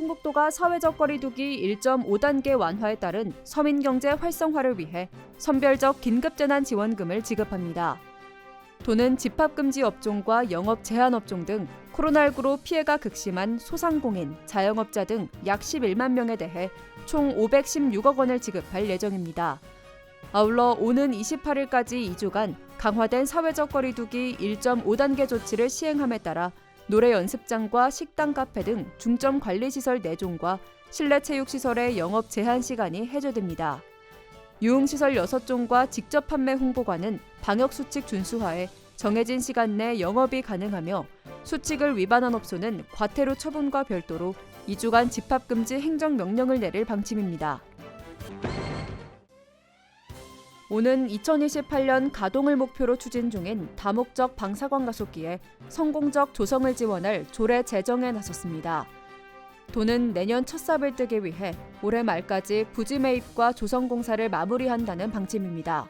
충북도가 사회적 거리두기 1.5단계 완화에 따른 서민 경제 활성화를 위해 선별적 긴급 재난 지원금을 지급합니다. 도는 집합금지 업종과 영업 제한 업종 등 코로나19로 피해가 극심한 소상공인, 자영업자 등 약 11만 명에 대해 총 516억 원을 지급할 예정입니다. 아울러 오는 28일까지 2주간 강화된 사회적 거리두기 1.5단계 조치를 시행함에 따라 노래 연습장과 식당, 카페 등 중점 관리 시설 4종과 실내 체육 시설의 영업 제한 시간이 해제됩니다. 유흥 시설 6종과 직접 판매 홍보관은 방역 수칙 준수하에 정해진 시간 내 영업이 가능하며 수칙을 위반한 업소는 과태료 처분과 별도로 2주간 집합 금지 행정 명령을 내릴 방침입니다. 오는 2028년 가동을 목표로 추진 중인 다목적 방사광 가속기에 성공적 조성을 지원할 조례 제정에 나섰습니다. 도는 내년 첫 삽을 뜨기 위해 올해 말까지 부지 매입과 조성 공사를 마무리한다는 방침입니다.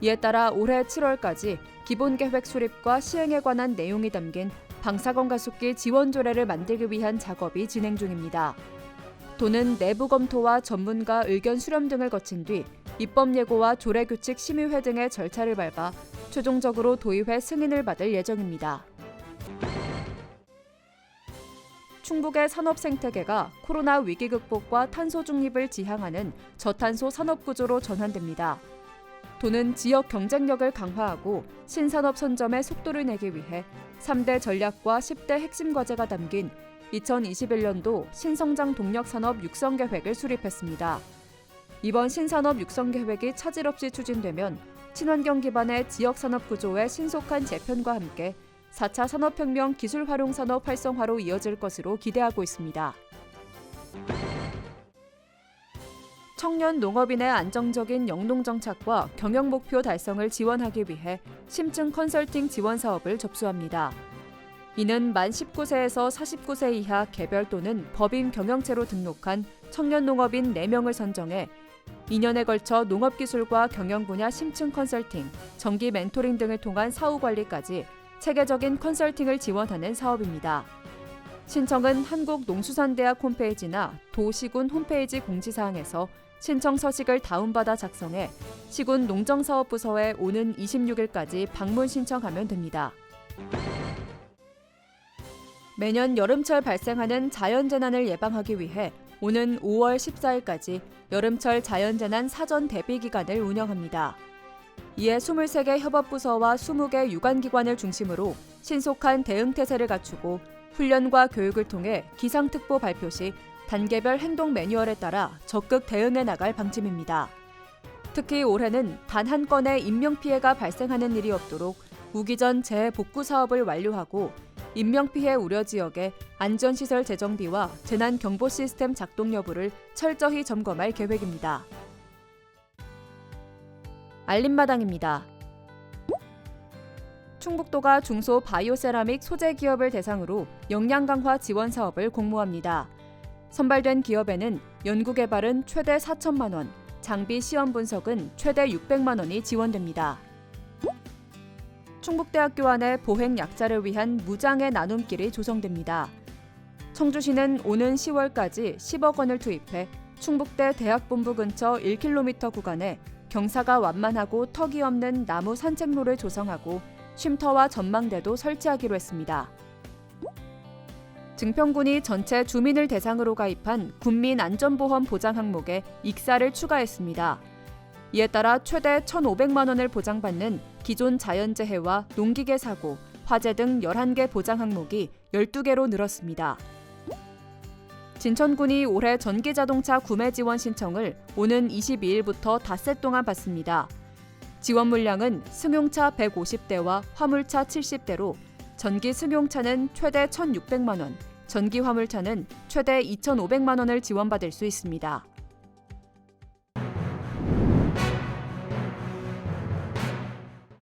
이에 따라 올해 7월까지 기본 계획 수립과 시행에 관한 내용이 담긴 방사광 가속기 지원 조례를 만들기 위한 작업이 진행 중입니다. 도는 내부 검토와 전문가 의견 수렴 등을 거친 뒤 입법 예고와 조례 규칙 심의회 등의 절차를 밟아 최종적으로 도의회 승인을 받을 예정입니다. 충북의 산업 생태계가 코로나 위기 극복과 탄소 중립을 지향하는 저탄소 산업 구조로 전환됩니다. 도는 지역 경쟁력을 강화하고 신산업 선점에 속도를 내기 위해 3대 전략과 10대 핵심 과제가 담긴 2021년도 신성장 동력 산업 육성 계획을 수립했습니다. 이번 신산업 육성 계획이 차질 없이 추진되면 친환경 기반의 지역 산업 구조의 신속한 재편과 함께 4차 산업혁명 기술 활용 산업 활성화로 이어질 것으로 기대하고 있습니다. 청년 농업인의 안정적인 영농 정착과 경영 목표 달성을 지원하기 위해 심층 컨설팅 지원 사업을 접수합니다. 이는 만 19세에서 49세 이하 개별 또는 법인 경영체로 등록한 청년 농업인 4명을 선정해 2년에 걸쳐 농업기술과 경영 분야 심층 컨설팅, 정기 멘토링 등을 통한 사후 관리까지 체계적인 컨설팅을 지원하는 사업입니다. 신청은 한국농수산대학 홈페이지나 도시군 홈페이지 공지사항에서 신청 서식을 다운받아 작성해 시군 농정사업부서에 오는 26일까지 방문 신청하면 됩니다. 매년 여름철 발생하는 자연재난을 예방하기 위해 오는 5월 14일까지 여름철 자연재난 사전 대비 기간을 운영합니다. 이에 23개 협업부서와 20개 유관기관을 중심으로 신속한 대응 태세를 갖추고 훈련과 교육을 통해 기상특보 발표 시 단계별 행동 매뉴얼에 따라 적극 대응해 나갈 방침입니다. 특히 올해는 단 한 건의 인명피해가 발생하는 일이 없도록 우기전 재복구 사업을 완료하고 인명피해 우려 지역의 안전시설 재정비와 재난경보 시스템 작동 여부를 철저히 점검할 계획입니다. 알림마당입니다. 충북도가 중소 바이오세라믹 소재 기업을 대상으로 역량 강화 지원 사업을 공모합니다. 선발된 기업에는 연구 개발은 최대 4천만 원, 장비 시험 분석은 최대 600만 원이 지원됩니다. 충북대학교 안에 보행 약자를 위한 무장의 나눔길이 조성됩니다. 청주시는 오는 10월까지 10억 원을 투입해 충북대 대학본부 근처 1km 구간에 경사가 완만하고 턱이 없는 나무 산책로를 조성하고 쉼터와 전망대도 설치하기로 했습니다. 증평군이 전체 주민을 대상으로 가입한 국민 안전보험 보장 항목에 익사를 추가했습니다. 이에 따라 최대 1,500만 원을 보장받는 기존 자연재해와 농기계 사고, 화재 등 11개 보장 항목이 12개로 늘었습니다. 진천군이 올해 전기자동차 구매 지원 신청을 오는 22일부터 닷새 동안 받습니다. 지원 물량은 승용차 150대와 화물차 70대로 전기 승용차는 최대 1,600만 원, 전기 화물차는 최대 2,500만 원을 지원받을 수 있습니다.